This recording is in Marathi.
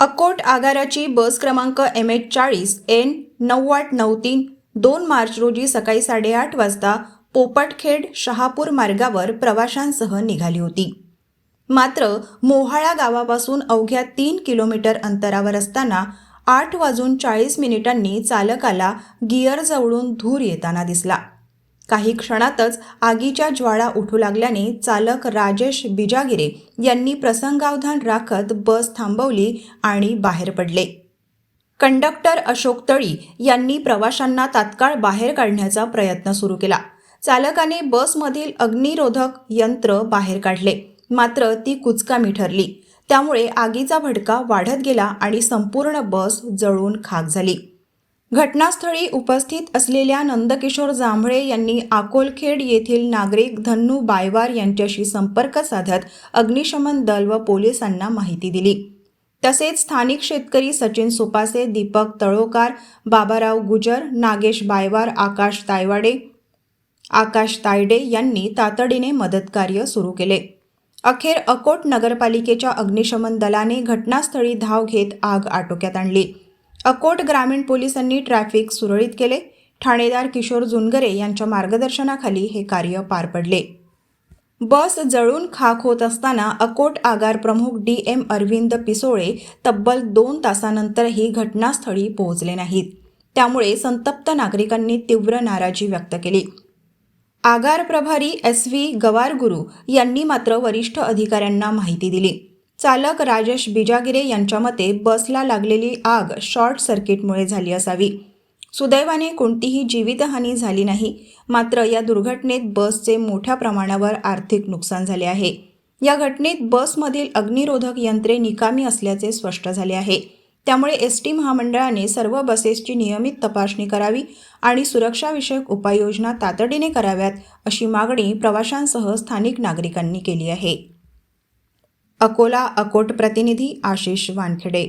अकोट आगाराची बस क्रमांक एम एच चाळीस एन नऊ आठ नऊ तीन दोन मार्च रोजी सकाळी साडेआठ वाजता पोपटखेड शहापूर मार्गावर प्रवाशांसह निघाली होती. मात्र मोहाळा गावापासून अवघ्या तीन किलोमीटर अंतरावर असताना आठ वाजून चाळीस मिनिटांनी चालकाला गिअर जवळून धूर येताना दिसला. काही क्षणातच आगीच्या ज्वाळा उठू लागल्याने चालक राजेश बिजागिरे यांनी प्रसंगावधान राखत बस थांबवली आणि बाहेर पडले. कंडक्टर अशोक तळी यांनी प्रवाशांना तात्काळ बाहेर काढण्याचा प्रयत्न सुरू केला. चालकाने बसमधील अग्निरोधक यंत्र बाहेर काढले. मात्र ती कुचकामी ठरली. त्यामुळे आगीचा भडका वाढत गेला आणि संपूर्ण बस जळून खाक झाली. घटनास्थळी उपस्थित असलेल्या नंदकिशोर जांभळे यांनी आकोलखेड येथील नागरिक धन्नू बायवार यांच्याशी संपर्क साधत अग्निशमन दल व पोलिसांना माहिती दिली. तसेच स्थानिक शेतकरी सचिन सुपासे दीपक तळोकार बाबाराव गुजर नागेश बायवार आकाश तायवाडे आकाश तायडे यांनी तातडीने मदतकार्य सुरू केले. अखेर अकोट नगरपालिकेच्या अग्निशमन दलाने घटनास्थळी धाव घेत आग आटोक्यात आणली. अकोट ग्रामीण पोलिसांनी ट्रॅफिक सुरळीत केले. ठाणेदार किशोर जुनगरे यांच्या मार्गदर्शनाखाली हे कार्य पार पडले. बस जळून खाक होत असताना अकोट आगार प्रमुख डी एम अरविंद पिसोळे तब्बल दोन तासानंतरही घटनास्थळी पोहोचले नाहीत. त्यामुळे संतप्त नागरिकांनी तीव्र नाराजी व्यक्त केली. आगार प्रभारी एस व्ही गवारगुरू यांनी मात्र वरिष्ठ अधिकाऱ्यांना माहिती दिली. चालक राजेश बिजागिरे यांच्या मते बसला लागलेली आग शॉर्ट सर्किटमुळे झाली असावी. सुदैवाने कोणतीही जीवितहानी झाली नाही. मात्र या दुर्घटनेत बसचे मोठ्या प्रमाणावर आर्थिक नुकसान झाले आहे. या घटनेत बसमधील अग्निरोधक यंत्रे निकामी असल्याचे स्पष्ट झाले आहे. त्यामुळे एस टी महामंडळाने सर्व बसेसची नियमित तपासणी करावी आणि सुरक्षाविषयक उपाययोजना तातडीने कराव्यात अशी मागणी प्रवाशांसह स्थानिक नागरिकांनी केली आहे. अकोला अकोट प्रतिनिधी आशिष वानखेडे